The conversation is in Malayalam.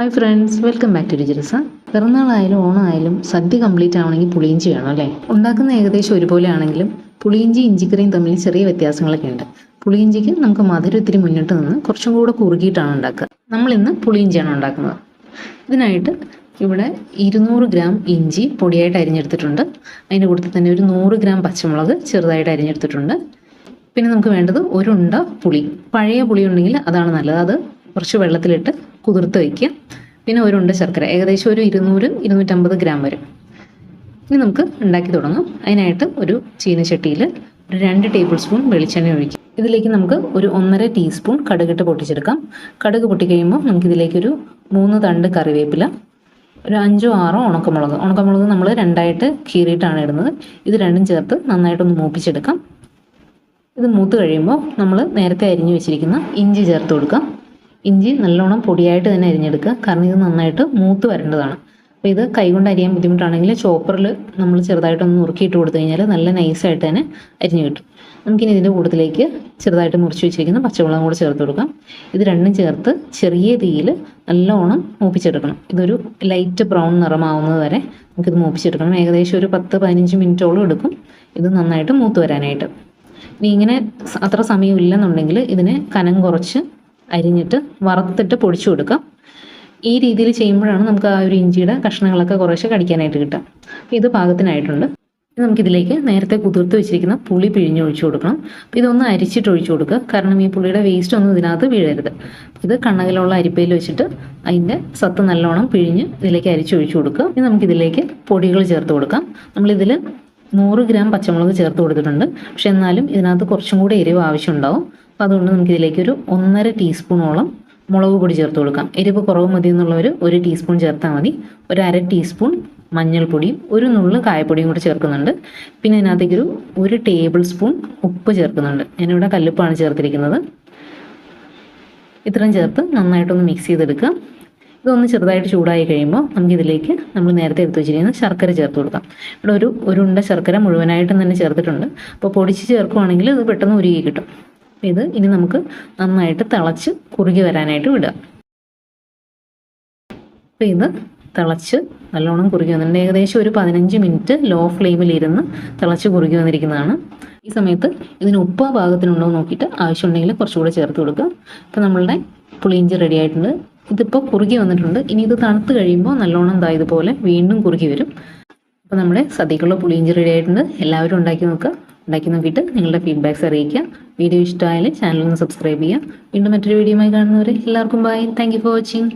Hi friends welcome back to Ruchirasa പിറന്നാളായാലും ഓണമായാലും സദ്യ കംപ്ലീറ്റ് ആവണമെങ്കിൽ പുളിയിഞ്ചി വേണം അല്ലേ? ഉണ്ടാക്കുന്ന ഏകദേശം ഒരുപോലെ ആണെങ്കിലും പുളിയിഞ്ചി ഇഞ്ചിക്കറിയും തമ്മിൽ ചെറിയ വ്യത്യാസങ്ങളൊക്കെ ഉണ്ട്. പുളിയിഞ്ചിക്ക് നമുക്ക് മധുരം ഇത്തിരി മുന്നിട്ട് നിന്ന് കുറച്ചും കൂടെ കുറുകിയിട്ടാണ് ഉണ്ടാക്കുക. നമ്മൾ ഇന്ന് പുളിയിഞ്ചിയാണ് ഉണ്ടാക്കുന്നത്. ഇതിനായിട്ട് ഇവിടെ ഇരുന്നൂറ് ഗ്രാം ഇഞ്ചി പൊടിയായിട്ട് അരിഞ്ഞെടുത്തിട്ടുണ്ട്. അതിന്റെ കൂട്ടത്തിൽ തന്നെ ഒരു നൂറ് ഗ്രാം പച്ചമുളക് ചെറുതായിട്ട് അരിഞ്ഞെടുത്തിട്ടുണ്ട്. പിന്നെ നമുക്ക് വേണ്ടത് ഒരു ഉണ്ട പുളി. പഴയ പുളി ഉണ്ടെങ്കിൽ അതാണ് നല്ലത്. അത് കുറച്ച് വെള്ളത്തിലിട്ട് കുതിർത്ത് വയ്ക്കുക. പിന്നെ ഒരു ഉണ്ട ശർക്കര ഏകദേശം ഒരു ഇരുന്നൂറ് ഇരുന്നൂറ്റമ്പത് ഗ്രാം വരും. ഇനി നമുക്ക് ഉണ്ടാക്കി തുടങ്ങാം. അതിനായിട്ട് ഒരു ചീനച്ചട്ടിയിൽ ഒരു രണ്ട് ടേബിൾ സ്പൂൺ വെളിച്ചെണ്ണ ഒഴിക്കും ഇതിലേക്ക് നമുക്ക് ഒരു ഒന്നര ടീസ്പൂൺ കടുകിട്ട് പൊട്ടിച്ചെടുക്കാം. കടുക് പൊട്ടിക്കഴിയുമ്പോൾ നമുക്കിതിലേക്കൊരു മൂന്ന് തണ്ട് കറിവേപ്പില ഒരു അഞ്ചോ ആറോ ഉണക്കമുളക്. ഉണക്കമുളക് നമ്മൾ രണ്ടായിട്ട് കീറിയിട്ടാണ് ഇടുന്നത്. ഇത് രണ്ടും ചേർത്ത് നന്നായിട്ടൊന്ന് മൂപ്പിച്ചെടുക്കാം. ഇത് മൂത്ത് കഴിയുമ്പോൾ നമ്മൾ നേരത്തെ അരിഞ്ഞു വെച്ചിരിക്കുന്ന ഇഞ്ചി ചേർത്ത് കൊടുക്കാം. ഇഞ്ചി നല്ലോണം പൊടിയായിട്ട് തന്നെ അരിഞ്ഞെടുക്കുക. കാരണം ഇത് നന്നായിട്ട് മൂത്ത് വരേണ്ടതാണ്. അപ്പോൾ ഇത് കൈകൊണ്ട് അരിയാൻ ബുദ്ധിമുട്ടാണെങ്കിൽ ചോപ്പറിൽ നമ്മൾ ചെറുതായിട്ടൊന്ന് നുറുക്കിയിട്ട് കൊടുത്തു കഴിഞ്ഞാൽ നല്ല നൈസായിട്ട് തന്നെ അരിഞ്ഞു കിട്ടും. നമുക്കിനി ഇതിന്റെ കൂട്ടത്തിലേക്ക് ചെറുതായിട്ട് മുറിച്ച് വെച്ചിരിക്കുന്ന പച്ചമുളകും കൂടെ ചേർത്ത് കൊടുക്കാം. ഇത് രണ്ടും ചേർത്ത് ചെറിയ തീയിൽ നല്ലോണം മൂപ്പിച്ചെടുക്കണം. ഇതൊരു ലൈറ്റ് ബ്രൗൺ നിറമാവുന്നത് വരെ നമുക്കിത് മൂപ്പിച്ചെടുക്കണം. ഏകദേശം ഒരു പത്ത് പതിനഞ്ച് മിനിറ്റോളം എടുക്കും ഇത് നന്നായിട്ട് മൂത്ത് വരാനായിട്ട്. ഇനി ഇങ്ങനെ അത്ര സമയം ഇല്ലെന്നുണ്ടെങ്കിൽ ഇതിനെ കനം കുറച്ച് അരിഞ്ഞിട്ട് വറുത്തിട്ട് പൊടിച്ചു കൊടുക്കാം. ഈ രീതിയിൽ ചെയ്യുമ്പോഴാണ് നമുക്ക് ആ ഒരു ഇഞ്ചിയുടെ കഷ്ണങ്ങളൊക്കെ കുറേശ്ശെ കടിക്കാനായിട്ട് കിട്ടുക. അപ്പോൾ ഇത് പാകത്തിനായിട്ടുണ്ട്. നമുക്കിതിലേക്ക് നേരത്തെ കുതിർത്ത് വെച്ചിരിക്കുന്ന പുളി പിഴിഞ്ഞ് ഒഴിച്ചു കൊടുക്കണം. അപ്പോൾ ഇതൊന്ന് അരിച്ചിട്ട് ഒഴിച്ചു കൊടുക്കുക. കാരണം ഈ പുളിയുടെ വേസ്റ്റ് ഒന്നും ഇതിനകത്ത് വീഴരുത്. ഇത് കണ്ണകിലുള്ള അരിപ്പയിൽ വെച്ചിട്ട് അതിന്റെ സത്ത് നല്ലോണം പിഴിഞ്ഞ് ഇതിലേക്ക് അരിച്ചൊഴിച്ചു കൊടുക്കുക. ഇനി നമുക്കിതിലേക്ക് പൊടികൾ ചേർത്ത് കൊടുക്കാം. നമ്മളിതിൽ നൂറ് ഗ്രാം പച്ചമുളക് ചേർത്ത് കൊടുത്തിട്ടുണ്ട്. പക്ഷെ എന്നാലും ഇതിനകത്ത് കുറച്ചും കൂടി എരിവ് ആവശ്യമുണ്ടാവും. അപ്പോൾ അതുകൊണ്ട് നമുക്ക് ഇതിലേക്ക് ഒരു ഒന്നര ടീസ്പൂണോളം മുളക് പൊടി ചേർത്ത് കൊടുക്കാം. എരിവ് കുറവ് മതി എന്നുള്ളവർ ഒരു ടീസ്പൂൺ ചേർത്താൽ മതി. ഒരു അര ടീസ്പൂൺ മഞ്ഞൾപ്പൊടിയും ഒരു നുള്ള് കായപ്പൊടിയും കൂടി ചേർക്കുന്നുണ്ട്. പിന്നെ ഇതിനകത്തേക്കൊരു ഒരു ടേബിൾ സ്പൂൺ ഉപ്പ് ചേർക്കുന്നുണ്ട്. ഞാനിവിടെ കല്ലുപ്പാണ് ചേർത്തിരിക്കുന്നത്. ഇത്രയും ചേർത്ത് നന്നായിട്ടൊന്ന് മിക്സ് ചെയ്തെടുക്കുക ഇതൊന്ന് ചെറുതായിട്ട് ചൂടായി കഴിയുമ്പോൾ നമുക്കിതിലേക്ക് നമ്മൾ നേരത്തെ എടുത്ത് വെച്ചിരിക്കുന്ന ശർക്കര ചേർത്ത് കൊടുക്കാം. ഇവിടെ ഒരു ഒരു ഉണ്ട ശർക്കര മുഴുവനായിട്ടും തന്നെ ചേർത്തിട്ടുണ്ട്. അപ്പോൾ പൊടിച്ച് ചേർക്കുവാണെങ്കിൽ ഇത് പെട്ടെന്ന് ഉരുകി കിട്ടും. ഇത് ഇനി നമുക്ക് നന്നായിട്ട് തിളച്ച് കുറുകി വരാനായിട്ട് വിടുക. അപ്പോൾ ഇത് തിളച്ച് നല്ലോണം കുറുകി വന്നിട്ടുണ്ട്. ഏകദേശം ഒരു പതിനഞ്ച് മിനിറ്റ് ലോ ഫ്ലെയിമിൽ ഇരുന്ന് തിളച്ച് കുറുകി വന്നിരിക്കുന്നതാണ്. ഈ സമയത്ത് ഇതിന് ഉപ്പ് പാകത്തിനുണ്ടോ നോക്കിയിട്ട് ആവശ്യമുണ്ടെങ്കിൽ കുറച്ചുകൂടെ ചേർത്ത് കൊടുക്കുക. അപ്പോൾ നമ്മളുടെ പുളിയിഞ്ചി റെഡി ആയിട്ടുണ്ട്. ഇതിപ്പോൾ കുറുകി വന്നിട്ടുണ്ട്. ഇനി ഇത് തണുത്ത് കഴിയുമ്പോൾ നല്ലോണം ദാ ഇതുപോലെ വീണ്ടും കുറുകി വരും. അപ്പോൾ നമ്മുടെ സദ്യക്കുള്ള പുളിയിഞ്ചി റെഡി ആയിട്ടുണ്ട്. എല്ലാവരും ഉണ്ടാക്കി നോക്കുക. ഉണ്ടാക്കി നോക്കിയിട്ട് നിങ്ങളുടെ ഫീഡ്ബാക്ക്സ് അറിയിക്കുക. വീഡിയോ ഇഷ്ടമായാലും ചാനൽ ഒന്ന് സബ്സ്ക്രൈബ് ചെയ്യുക. വീണ്ടും മറ്റൊരു വീഡിയോയുമായി കാണുന്നവരെ എല്ലാവർക്കും ബൈ താങ്ക് ഫോർ വാച്ചിങ്